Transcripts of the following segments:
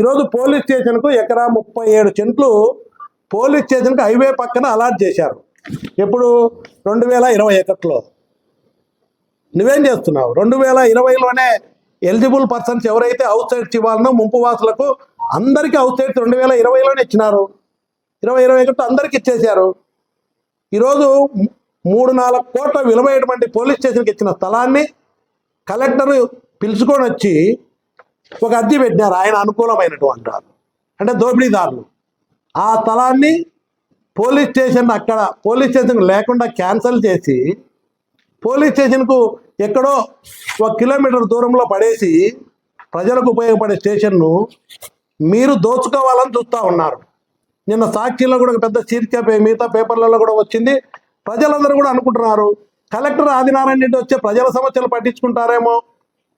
ఈరోజు పోలీస్ స్టేషన్కు ఎకరా ముప్పై ఏడు సెంట్లు పోలీస్ స్టేషన్కి హైవే పక్కన అలాట్ చేశారు. ఎప్పుడు రెండు వేల ఇరవై ఒకటిలో. నువ్వేం చేస్తున్నావు? రెండు వేల ఇరవైలోనే ఎలిజిబుల్ పర్సన్స్ ఎవరైతే అవుట్ సైడ్స్ ఇవ్వాలనో ముంపు వాసులకు అందరికీ అవుట్ సైడ్స్ రెండు వేల ఇరవైలోనే ఇచ్చినారు. ఇరవై ఇరవై ఒకటి అందరికి ఇచ్చేశారు. ఈరోజు మూడు నాలుగు కోట్ల విలువైనటువంటి పోలీస్ స్టేషన్కి ఇచ్చిన స్థలాన్ని కలెక్టర్ పిలుచుకొని వచ్చి ఒక అర్జీ పెట్టినారు. ఆయన అనుకూలమైనటువంటి వాళ్ళు అంటే దోపిడీదారులు. ఆ స్థలాన్ని పోలీస్ స్టేషన్ అక్కడ పోలీస్ స్టేషన్ లేకుండా క్యాన్సిల్ చేసి పోలీస్ స్టేషన్కు ఎక్కడో ఒక కిలోమీటర్ దూరంలో పడేసి ప్రజలకు ఉపయోగపడే స్టేషన్ను మీరు దోచుకోవాలని చూస్తూ ఉన్నారు. నిన్న సాక్షిలో కూడా ఒక పెద్ద చీర్చ మిగతా పేపర్లలో కూడా వచ్చింది. ప్రజలందరూ కూడా అనుకుంటున్నారు. కలెక్టర్ ఆదినారాయణ రెడ్డి వచ్చే ప్రజల సమస్యలు పట్టించుకుంటారేమో?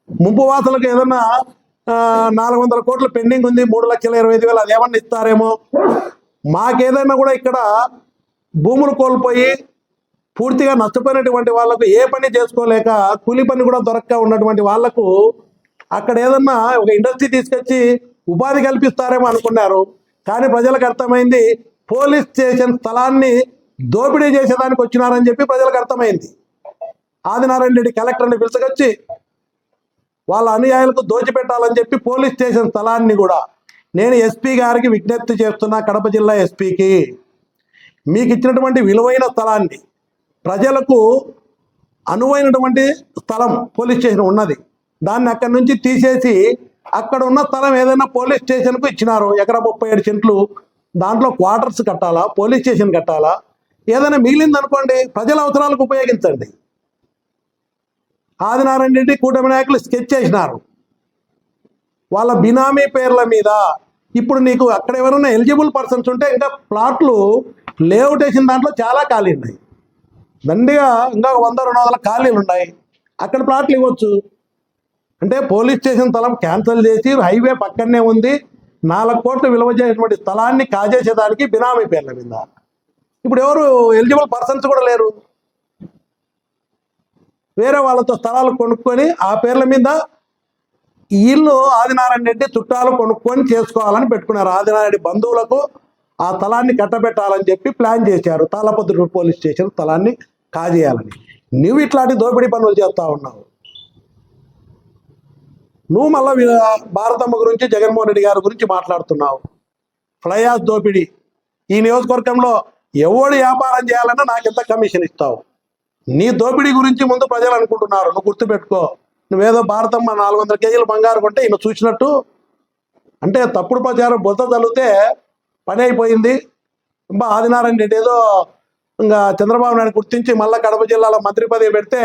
ముంపు వాసులకు ఏదన్నా నాలుగు వందల కోట్లు పెండింగ్ ఉంది మూడు లక్షల ఇరవై ఐదు వేలు అదేమన్నా ఇస్తారేమో? మాకేదైనా కూడా ఇక్కడ భూములు కోల్పోయి పూర్తిగా నష్టపోయినటువంటి వాళ్ళకు ఏ పని చేసుకోలేక కూలి పని కూడా దొరక్క ఉన్నటువంటి వాళ్ళకు అక్కడ ఏదన్నా ఒక ఇండస్ట్రీ తీసుకొచ్చి ఉపాధి కల్పిస్తారేమో అనుకున్నారు. కానీ ప్రజలకు అర్థమైంది పోలీస్ స్టేషన్ స్థలాన్ని దోపిడీ చేసేదానికి వచ్చినారని చెప్పి ప్రజలకు అర్థమైంది. ఆదినారాయణ రెడ్డి కలెక్టర్ని పిలుచుకొచ్చి వాళ్ళ అనుయాయులకు దోచిపెట్టాలని చెప్పి పోలీస్ స్టేషన్ స్థలాన్ని కూడా నేను ఎస్పీ గారికి విజ్ఞప్తి చేస్తున్నా కడప జిల్లా ఎస్పీకి. మీకు ఇచ్చినటువంటి విలువైన స్థలాన్ని ప్రజలకు అనువైనటువంటి స్థలం పోలీస్ స్టేషన్ ఉన్నది. దాన్ని అక్కడి నుంచి తీసేసి అక్కడ ఉన్న స్థలం ఏదైనా పోలీస్ స్టేషన్కు ఇచ్చినారు ఎకరా ముప్పై ఏడు సెంట్లు దాంట్లో క్వార్టర్స్ కట్టాలా పోలీస్ స్టేషన్ కట్టాలా ఏదైనా మిగిలిందనుకోండి ప్రజల అవసరాలకు ఉపయోగించండి. ఆదినారాయణ రెడ్డి కూటమి నాయకులు స్కెచ్ చేసినారు. వాళ్ళ బినామీ పేర్ల మీద ఇప్పుడు నీకు అక్కడ ఎవరైనా ఎలిజిబుల్ పర్సన్స్ ఉంటే ఇంకా ప్లాట్లు లేఅవుట్ వేసిన దాంట్లో చాలా ఖాళీ ఉన్నాయి. దండిగా ఇంకా వంద రెండు వందల ఖాళీలు ఉన్నాయి. అక్కడ ప్లాట్లు ఇవ్వచ్చు. అంటే పోలీస్ స్టేషన్ స్థలం క్యాన్సిల్ చేసి హైవే పక్కనే ఉంది. నాలుగు కోట్లు విలువ చేసినటువంటి స్థలాన్ని కాజేసేదానికి బినామీ పేర్ల మీద. ఇప్పుడు ఎవరు ఎలిజిబుల్ పర్సన్స్ కూడా లేరు. వేరే వాళ్ళతో స్థలాలు కొనుక్కొని ఆ పేర్ల మీద ఇల్లు ఆదినారాయణ రెడ్డి చుట్టాలు కొనుక్కొని చేసుకోవాలని పెట్టుకున్నారు. ఆదినారాయణ రెడ్డి బంధువులకు ఆ స్థలాన్ని కట్టబెట్టాలని చెప్పి ప్లాన్ చేశారు. తాళపద్రుడు పోలీస్ స్టేషన్ స్థలాన్ని కాజేయాలని. నువ్వు ఇట్లాంటి దోపిడీ పనులు చేస్తూ ఉన్నావు. నువ్వు మళ్ళీ భారతమ్మ గురించి జగన్మోహన్ రెడ్డి గారి గురించి మాట్లాడుతున్నావు. ఫ్లయాస్ దోపిడీ. ఈ నియోజకవర్గంలో ఎవడు వ్యాపారం చేయాలన్నా నాకు ఎంత కమిషన్ ఇస్తావు? నీ దోపిడీ గురించి ముందు ప్రజలు అనుకుంటున్నారు. నువ్వు గుర్తుపెట్టుకో. నువ్వేదో భారతమ్మ నాలుగు వందల కేజీలు బంగారు కొంటే ఈమె చూసినట్టు. అంటే తప్పుడు ప్రచారం బుద్ధ తల్లితే పని అయిపోయింది. ఇంకా ఆదినారాయణ రెడ్డి ఏదో ఇంకా చంద్రబాబు నాయుడు గుర్తించి మళ్ళీ కడప జిల్లాలో మంత్రి పదవి పెడితే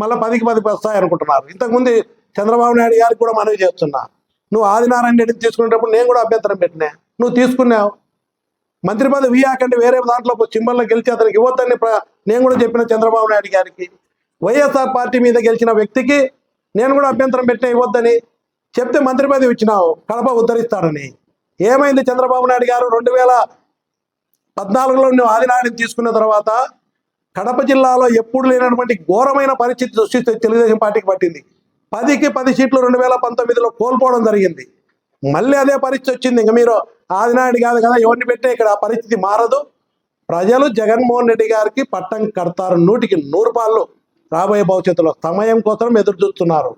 మళ్ళీ పదికి పది వస్తాయి అనుకుంటున్నారు. ఇంతకుముందు చంద్రబాబు నాయుడు గారికి కూడా మనవి చేస్తున్నా. నువ్వు ఆదినారాయణ రెడ్డిని తీసుకునేటప్పుడు నేను కూడా అభ్యంతరం పెట్టినా. నువ్వు తీసుకున్నావు. మంత్రి పదవి ఇయ్యాకంటే వేరే దాంట్లో సింబల్లో గెలిచి అతనికి ఇవ్వద్దని నేను కూడా చెప్పిన చంద్రబాబు నాయుడు గారికి. వైఎస్ఆర్ పార్టీ మీద గెలిచిన వ్యక్తికి నేను కూడా అభ్యంతరం పెట్టిన ఇవ్వద్దని చెప్తే మంత్రి పదవి ఇచ్చినావు కడప ఉద్ధరిస్తాడని ఏమైంది చంద్రబాబు నాయుడు గారు? రెండు వేల పద్నాలుగులో నువ్వు ఆదినాయుడిని తీసుకున్న తర్వాత కడప జిల్లాలో ఎప్పుడు లేనటువంటి ఘోరమైన పరిస్థితి సృష్టిస్తే తెలుగుదేశం పార్టీకి పట్టింది. పదికి పది సీట్లు రెండు వేల పంతొమ్మిదిలో కోల్పోవడం జరిగింది. మళ్ళీ అదే పరిస్థితి వచ్చింది. ఇంక మీరు ఆదినాయుడు కాదు కదా ఎవరిని పెట్టే ఇక్కడ ఆ పరిస్థితి మారదు. ప్రజలు జగన్మోహన్ రెడ్డి గారికి పట్టం కడతారు. నూటికి నూరు పాళ్ళు రాబోయే భవిష్యత్తులో సమయం కోసం ఎదురు చూస్తున్నారు